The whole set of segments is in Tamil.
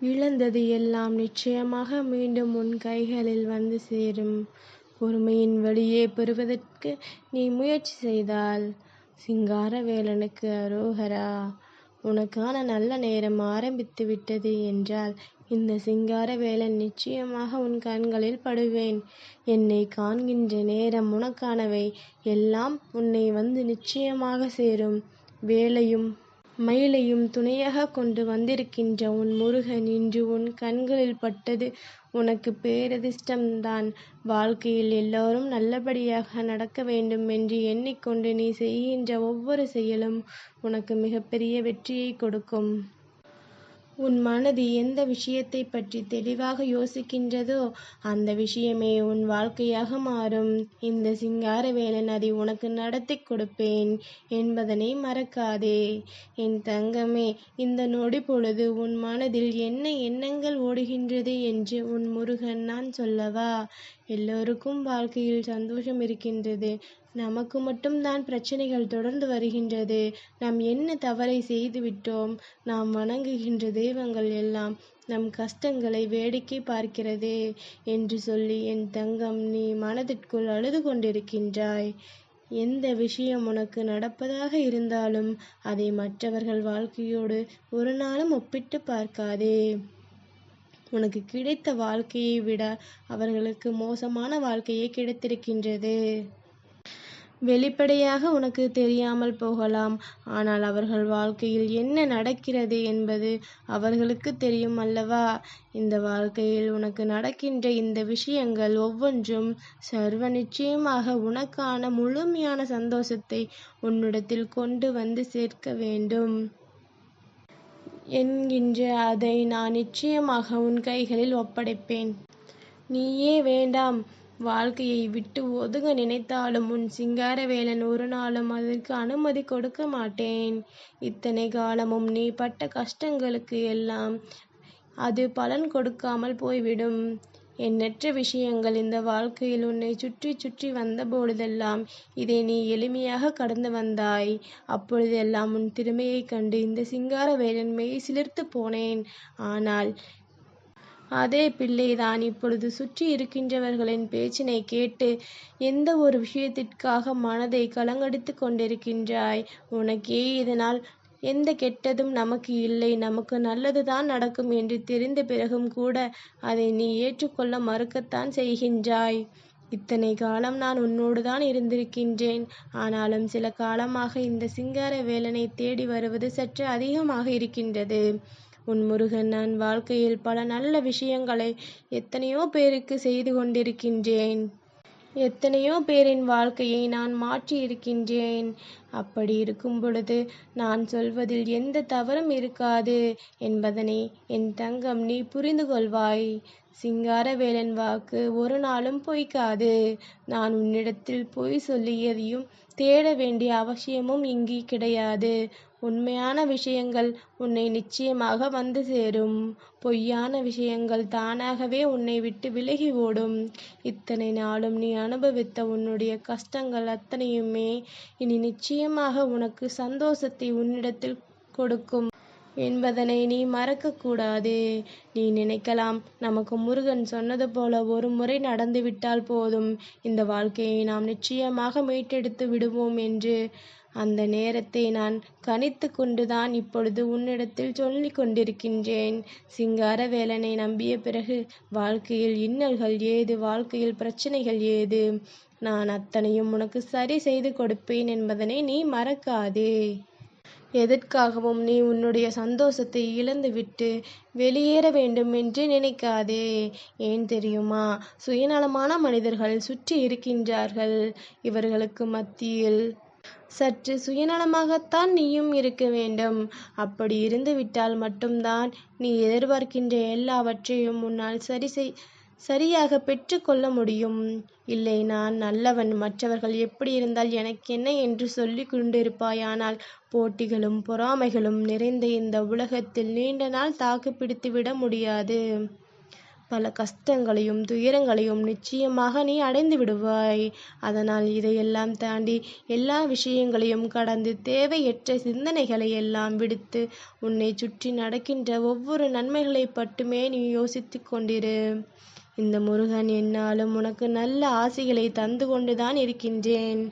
இழந்தது எல்லாம் நிச்சயமாக மீண்டும் உன் கைகளில் வந்து சேரும். பொறுமையின் வழியே பெறுவதற்கு நீ முயற்சி செய்தால். சிங்காரவேலனுக்கு அரோகரா. உனக்கான நல்ல நேரம் ஆரம்பித்து விட்டது என்றால் இந்த சிங்காரவேலன் நிச்சயமாக உன் கண்களில் படுவேன். என்னை காண்கின்ற நேரம் உனக்கானவை எல்லாம் உன்னை வந்து நிச்சயமாக சேரும். வேலையும் மயிலையும் துணையாகக் கொண்டு வந்திருக்கின்ற உன் முருகன் இன்று உன் கண்களில் பட்டது உனக்கு பேரதிர்ஷ்டம்தான் வாழ்க்கையில் எல்லாரும் நல்லபடியாக நடக்க வேண்டும் என்று எண்ணிக்கொண்டு நீ செய்கின்ற ஒவ்வொரு செயலும் உனக்கு மிகப்பெரிய வெற்றியைக் கொடுக்கும். உன் மனது எந்த விஷயத்தைப் பற்றி தெளிவாக யோசிக்கின்றதோ அந்த விஷயமே உன் வாழ்க்கையாக மாறும். இந்த சிங்காரவேலன் அதை உனக்கு நடத்திக் கொடுப்பேன் என்பதனை மறக்காதே. என் தங்கமே இந்த நொடி பொழுது உன் மனதில் என்ன எண்ணங்கள் ஓடுகின்றது என்று உன் முருகன் நான் சொல்லவா? எல்லோருக்கும் வாழ்க்கையில் சந்தோஷம் இருக்கின்றது. நமக்கு மட்டும் தான் பிரச்சனைகள் தொடர்ந்து வருகின்றது. நாம் என்ன தவறை செய்துவிட்டோம் நாம் வணங்குகின்ற தெய்வங்கள் எல்லாம் நம் கஷ்டங்களை வேடிக்கை பார்க்கிறதே என்று சொல்லி என் தங்கம் நீ மனதிற்குள் அழுது கொண்டிருக்கின்றாய். எந்த விஷயம் உனக்கு நடப்பதாக இருந்தாலும் அதை மற்றவர்கள் வாழ்க்கையோடு ஒரு நாளும் ஒப்பிட்டு பார்க்காதே. உனக்கு கிடைத்த வாழ்க்கையை விட அவர்களுக்கு மோசமான வாழ்க்கையே கிடைத்திருக்கின்றது. வெளிப்படையாக உனக்கு தெரியாமல் போகலாம். ஆனால் அவர்கள் வாழ்க்கையில் என்ன நடக்கிறது என்பது அவர்களுக்கு தெரியும் அல்லவா? இந்த வாழ்க்கையில் உனக்கு நடக்கின்ற இந்த விஷயங்கள் ஒவ்வொன்றும் சர்வ நிச்சயமாக உனக்கான முழுமையான சந்தோஷத்தை உன்னிடத்தில் கொண்டு வந்து சேர்க்க வேண்டும். என்கின்ற அதை நான் நிச்சயமாக உன் கைகளில் ஒப்படைப்பேன். நீயே வேண்டாம் வாழ்க்கையை விட்டு ஒதுங்க நினைத்தாலும் உன் சிங்காரவேலன் ஒரு நாளும் அதற்கு அனுமதி கொடுக்க மாட்டேன். இத்தனை காலமும் நீ பட்ட கஷ்டங்களுக்கு எல்லாம் அது பலன் கொடுக்காமல் போய்விடும். எண்ணற்ற விஷயங்கள் இந்த வாழ்க்கையில் உன்னை சுற்றி சுற்றி வந்த பொழுதெல்லாம் இதை நீ எளிமையாக கடந்து வந்தாய். அப்பொழுதெல்லாம் உன் திறமையைக் கண்டு இந்த சிங்கார மெய் சிலிர்த்து போனேன். ஆனால் அதே பிள்ளைதான் இப்பொழுது சுற்றி இருக்கின்றவர்களின் பேச்சினை கேட்டு எந்த ஒரு விஷயத்திற்காக மனதை கலங்கடித்துக் கொண்டிருக்கின்றாய்? உனக்கே இதனால் எந்த கெட்டதும் நமக்கு இல்லை நமக்கு நல்லது தான் நடக்கும் என்று தெரிந்த பிறகும் கூட அதை நீ ஏற்றுக்கொள்ள மறுக்கத்தான் செய்கின்றாய். இத்தனை காலம் நான் உன்னோடுதான் இருந்திருக்கின்றேன். ஆனாலும் சில காலமாக இந்த சிங்கார வேலனை தேடி வருவது சற்று அதிகமாக இருக்கின்றது. உன் முருகன் நான் வாழ்க்கையில் பல நல்ல விஷயங்களை எத்தனையோ பேருக்கு செய்து கொண்டிருக்கின்றேன். எத்தனையோ பேரின் வாழ்க்கையை நான் மாற்றி இருக்கின்றேன். அப்படி இருக்கும் பொழுது நான் சொல்வதில் எந்த தவறும் இருக்காது என்பதனை என் தங்கம் நீ புரிந்து கொள்வாய். சிங்காரவேலன் வாக்கு ஒரு நாளும் பொய்க்காது. நான் உன்னிடத்தில் பொய் சொல்லியதையும் தேட வேண்டிய அவசியமும் இங்கு கிடையாது. உண்மையான விஷயங்கள் உன்னை நிச்சயமாக வந்து சேரும். பொய்யான விஷயங்கள் தானாகவே உன்னை விட்டு விலகி ஓடும். இத்தனை நாளும் நீ அனுபவித்த உன்னுடைய கஷ்டங்கள் அத்தனையுமே இனி நிச்சயமாக உனக்கு சந்தோஷத்தை உன்னிடத்தில் கொடுக்கும். என்பதனை நீ மறக்கக்கூடாது நீ நினைக்கலாம் நமக்கு முருகன் சொன்னது போல ஒரு முறை நடந்து விட்டால் போதும் இந்த வாழ்க்கையை நாம் நிச்சயமாக மீட்டெடுத்து விடுவோம் என்று. அந்த நேரத்தை நான் கணித்து கொண்டுதான் இப்பொழுது உன்னிடத்தில் சொல்லிக் கொண்டிருக்கின்றேன். சிங்காரவேலனை நம்பிய பிறகு வாழ்க்கையில் இன்னல்கள் ஏது வாழ்க்கையில் பிரச்சனைகள் ஏது? நான் அத்தனையும் உனக்கு சரி செய்து கொடுப்பேன் என்பதனை நீ மறக்காதே. எதற்காகவும் நீ உன்னுடைய சந்தோஷத்தை இழந்துவிட்டு வெளியேற வேண்டும் என்று நினைக்காதே. ஏன் தெரியுமா? சுயநலமான மனிதர்கள் சுற்றி இருக்கின்றார்கள். இவர்களுக்கு மத்தியில் சற்று சுயநலமாகத்தான் நீயும் இருக்க வேண்டும். அப்படி இருந்துவிட்டால் மட்டும்தான் நீ எதிர்பார்க்கின்ற எல்லாவற்றையும் உன்னால் சரி செய் சரியாக பெற்றுக்கொள்ள முடியும். இல்லை நான் நல்லவன் மற்றவர்கள் எப்படி இருந்தால் எனக்கென்ன என்று சொல்லிக் கொண்டிருப்பாயானால் போட்டிகளும் பொறாமைகளும் நிறைந்த இந்த உலகத்தில் நீண்ட நாள் தாக்கு பிடித்துவிட முடியாது. பல கஷ்டங்களையும் துயரங்களையும் நிச்சயமாக நீ அடைந்து விடுவாய். அதனால் இதையெல்லாம் தாண்டி எல்லா விஷயங்களையும் கடந்து தேவையற்ற சிந்தனைகளை எல்லாம் விடுத்து உன்னை சுற்றி நடக்கின்ற ஒவ்வொரு நன்மைகளை மட்டுமே நீ யோசித்து கொண்டிரு. இந்த முருகன் என்னாலும் உனக்கு நல்ல ஆசைகளை தந்து கொண்டுதான் இருக்கின்றேன்.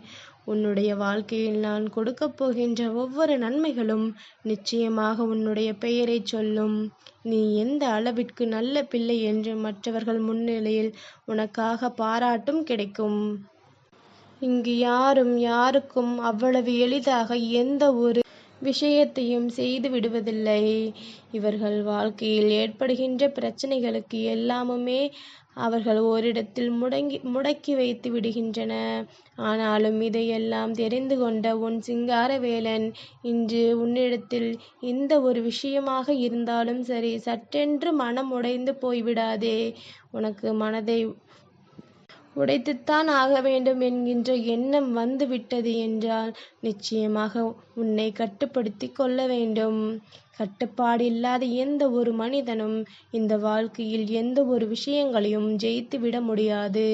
உன்னுடைய வாழ்க்கையில் நான் கொடுக்கப் போகின்ற ஒவ்வொரு நன்மைகளும் நிச்சயமாக உன்னுடைய பெயரை சொல்லும். நீ எந்த அளவிற்கு நல்ல பிள்ளை என்று மற்றவர்கள் முன்னிலையில் உனக்காக பாராட்டும் கிடைக்கும். இங்கு யாரும் யாருக்கும் அவ்வளவு எளிதாக எந்த ஒரு விஷயத்தையும் செய்து விடுவதில்லை. இவர்கள் வாழ்க்கையில் ஏற்படுகின்ற பிரச்சனைகளுக்கு எல்லாமுமே அவர்கள் ஓரிடத்தில் முடங்கி முடக்கி வைத்து விடுகின்றன. ஆனாலும் இதையெல்லாம் தெரிந்து கொண்ட உன் சிங்காரவேலன் இன்று உன்னிடத்தில் எந்த ஒரு விஷயமாக இருந்தாலும் சரி சட்டென்று மனம் உடைந்து போய்விடாதே. உனக்கு மனதை உடைத்துத்தான் ஆக வேண்டும் என்கின்ற எண்ணம் வந்து விட்டது என்றால் நிச்சயமாக உன்னை கட்டுப்படுத்தி கொள்ள வேண்டும். கட்டுப்பாடு இல்லாத எந்த ஒரு மனிதனும் இந்த வாழ்க்கையில் எந்த ஒரு விஷயங்களையும் ஜெயித்து விட முடியாது.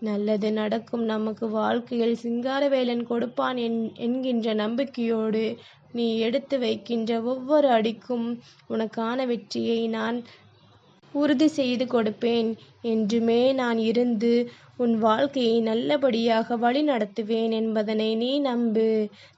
நல்லது நடக்கும் நமக்கு வாழ்க்கையில் சிங்காரவேலன் கொடுப்பான் என் என்கின்ற நம்பிக்கையோடு நீ எடுத்து வைக்கின்ற ஒவ்வொரு அடிக்கும் உனக்கான வெற்றியை நான் உறுதி செய்து கொடுப்பேன். என்றுமே நான் இருந்து உன் வாழ்க்கையை நல்லபடியாக வழி நடத்துவேன் என்பதனை நீ நம்பு.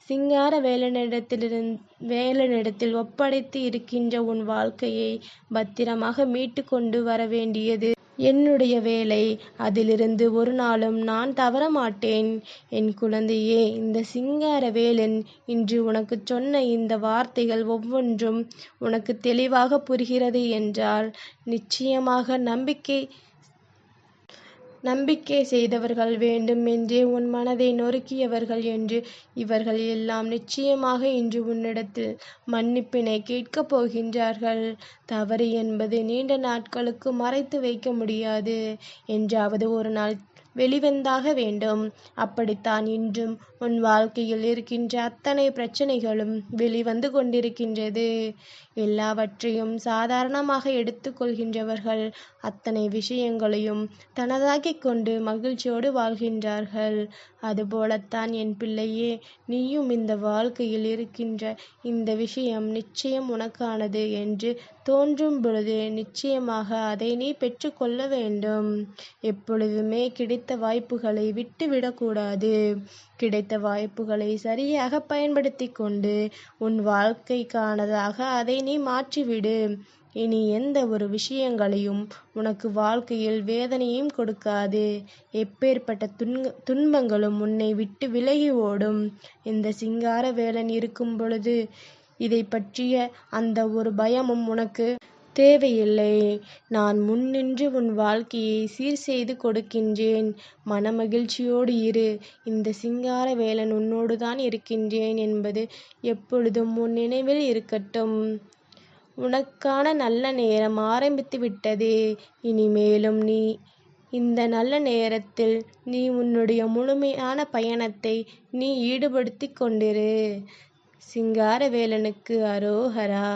சிங்கார வேலனிடத்திலிருந் வேலனிடத்தில் ஒப்படைத்து இருக்கின்ற உன் வாழ்க்கையை பத்திரமாக மீட்டு கொண்டு வர வேண்டியது என்னுடைய வேலை அதிலிருந்து ஒரு நாளும் நான் தவற மாட்டேன் என் குழந்தையே இந்த சிங்கார வேலன் இன்று உனக்கு சொன்ன இந்த வார்த்தைகள் ஒவ்வொன்றும் உனக்கு தெளிவாக புரிகிறது என்றால் நிச்சயமாக நம்பிக்கை நம்பிக்கை செய்தவர்கள் வேண்டும் என்றே உன் மனதை நொறுக்கியவர்கள் என்று இவர்கள் எல்லாம் நிச்சயமாக இன்று உன்னிடத்தில் மன்னிப்பினை கேட்கப் போகின்றார்கள். தவறு என்பது நீண்ட நாட்களுக்கு மறைத்து வைக்க முடியாது. என்றாவது ஒரு நாள் வெளிவந்தாக வேண்டும். அப்படித்தான் இன்றும் உன் வாழ்க்கையில் இருக்கின்ற அத்தனை பிரச்சனைகளும் வெளிவந்து கொண்டிருக்கின்றது. எல்லாவற்றையும் சாதாரணமாக எடுத்துக்கொள்கின்றவர்கள் அத்தனை விஷயங்களையும் தனதாகிக் கொண்டு மகிழ்ச்சியோடு வாழ்கின்றார்கள். அதுபோலத்தான் என் பிள்ளையே நீயும் இந்த வாழ்க்கையில் இருக்கின்ற இந்த விஷயம் நிச்சயம் உனக்கானது என்று தோன்றும் பொழுது நிச்சயமாக அதை நீ பெற்றுக்கொள்ள வேண்டும். எப்பொழுதுமே கிடைத்த வாய்ப்புகளை விட்டுவிடக்கூடாது. கிடைத்த வாய்ப்புகளை சரியாக பயன்படுத்தி கொண்டு உன் வாழ்க்கைக்கானதாக அதை நீ மாற்றிவிடு. இனி எந்த ஒரு விஷயங்களையும் உனக்கு வாழ்க்கையில் வேதனையும் கொடுக்காது. எப்பேற்பட்ட துன்ப துன்பங்களும் உன்னை விட்டு விலகி ஓடும். இந்த சிங்கார வேலன் இருக்கும் பொழுது இதை பற்றிய அந்த ஒரு பயமும் உனக்கு தேவையில்லை. நான் முன்னின்று உன் வாழ்க்கையை சீர் செய்து கொடுக்கின்றேன். மனமகிழ்ச்சியோடு இரு. இந்த சிங்கார வேலன் உன்னோடு தான் இருக்கின்றேன் என்பது எப்பொழுதும் உன் நினைவில் இருக்கட்டும். உனக்கான நல்ல நேரம் ஆரம்பித்து விட்டது. இனிமேலும் நீ இந்த நல்ல நேரத்தில் நீ உன்னுடைய முழுமையான பயணத்தை நீ ஈடுபடுத்தி கொண்டிரு. சிங்காரவேலனுக்கு அரோகரா